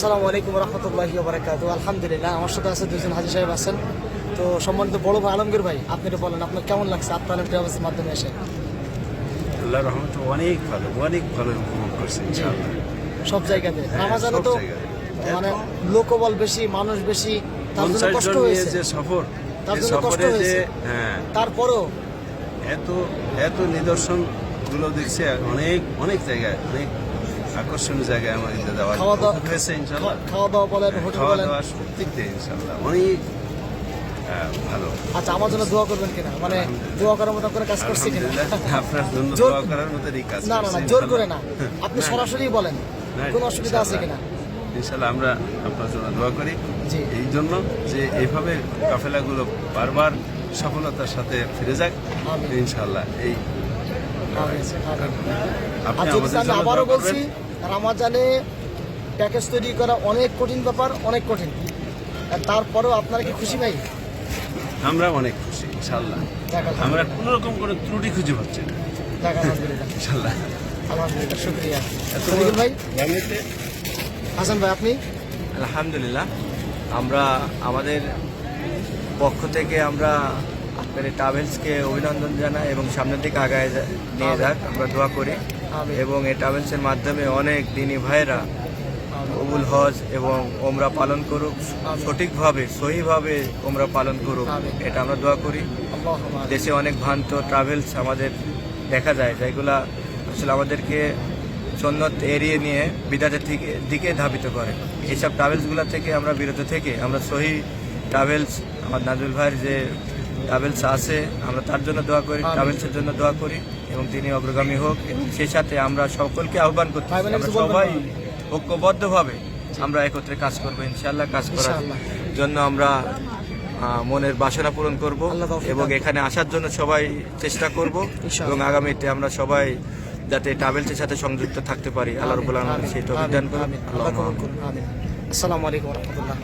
আসসালামু আলাইকুম রহমতুল্লাহি বারাকাতু আলহামদুলিল্লাহ আমার সাথে আছে দুজন হাজি সাহেব আছেন। তো সম্মানিত বড় ভাই আলমগীর ভাই আপনি এটা বলেন আপনার কেমন লাগছে? আপনার ট্রাভেলসের মাধ্যমে এসে। আল্লাহ রহমত অনেক ভালো অনেক ভালো উপভোগ করছে সব জায়গাতে। হ্যাঁ, তো মানে লোকবল বেশি মানুষ বেশি তার জন্য কষ্ট হয়েছে। যে সফর তার জন্য কষ্ট হয়েছে। হ্যাঁ। তারপরেও এত এত নিদর্শনগুলো দেখছে অনেক অনেক জায়গায় অনেক আকর্ষণীয় জায়গায় আমাদের যাওয়ার খাওয়া দাওয়া হয়েছে ইনশাআল্লাহ খা- খাওয়া দাওয়া বলেন হোটেল খাওয়া দাওয়া সব দিক দিয়ে ইনশাআল্লাহ অনেক হ্যাঁ, ভালো। আচ্ছা আমার জন্য দোয়া করবেন কিনা? মানে দোয়া করার মতো করে কাজ করছি কিনা? আপনার জন্য দোয়া করার মতোই কাজ না না না জোর করে না। আপনি। সরাসরি বলেন কোনো অসুবিধা আছে। কিনা? ইনশাল্লাহ আমরা আপনার জন্য দোয়া করি। এই জন্য যে এইভাবে কাফেলাগুলো বারবার সফলতার সাথে ফিরে যাক ইনশাল্লাহ। এই আমি আবারও বলছি রামাজানে প্যাকেজ তৈরি করা অনেক কঠিন ব্যাপার অনেক কঠিন। আর তারপরেও আপনারা কি খুশি ভাই? আমরা অনেক খুশি ইনশাল্লাহ। আমরা কোনো রকম কোনো ত্রুটি খুঁজে পাচ্ছি না। ইনশাল্লাহ। আলহামদুলিল্লাহ শুক্রিয়া। ভাই? হাসান ভাই আপনি? আলহামদুলিল্লাহ। আমরা আমাদের পক্ষ থেকে আমরা এই ট্রাভেলসকে অভিনন্দন জানাই এবং সামনের দিকে আগায় নিয়ে যাক আমরা দোয়া করি। এবং এই ট্রাভেলসের মাধ্যমে অনেক দিনী ভাইরা কবুল হজ এবং ওমরা পালন করুক সঠিকভাবে সহিভাবে ওমরা পালন করুক এটা আমরা দোয়া করি। দেশে অনেক ভ্রান্ত ট্রাভেলস আমাদের দেখা যায় যেগুলা আসলে আমাদেরকে সন্ন্যত এড়িয়ে নিয়ে বিদাতের থেকে দিকে ধাবিত করে। এইসব ট্রাভেলসগুলো থেকে আমরা বিরত থেকে আমরা সহি ট্রাভেলস আমার নাজুল ভাইয়ের যে ট্রাভেলস আছে আমরা তার জন্য দোয়া করি। ট্রাভেলসের জন্য দোয়া করি এবং তিনি অগ্রগামী হোক। এবং সেই সাথে আমরা সকলকে আহ্বান করতে আমরা সবাই? ঐক্যবদ্ধভাবে আমরা একত্রে কাজ করব ইনশাল্লাহ কাজ করার জন্য আমরা মনের বাসনা পূরণ করব এবং এখানে আসার জন্য সবাই চেষ্টা করব এবং আগামীতে আমরা সবাই যাতে ট্রাভেলসের সাথে সংযুক্ত থাকতে পারি। আল্লাহ রবুল্লাহ সেই করুন। করুন। আমিন। আসসালামু আলাইকুম রহমতুল্লাহ।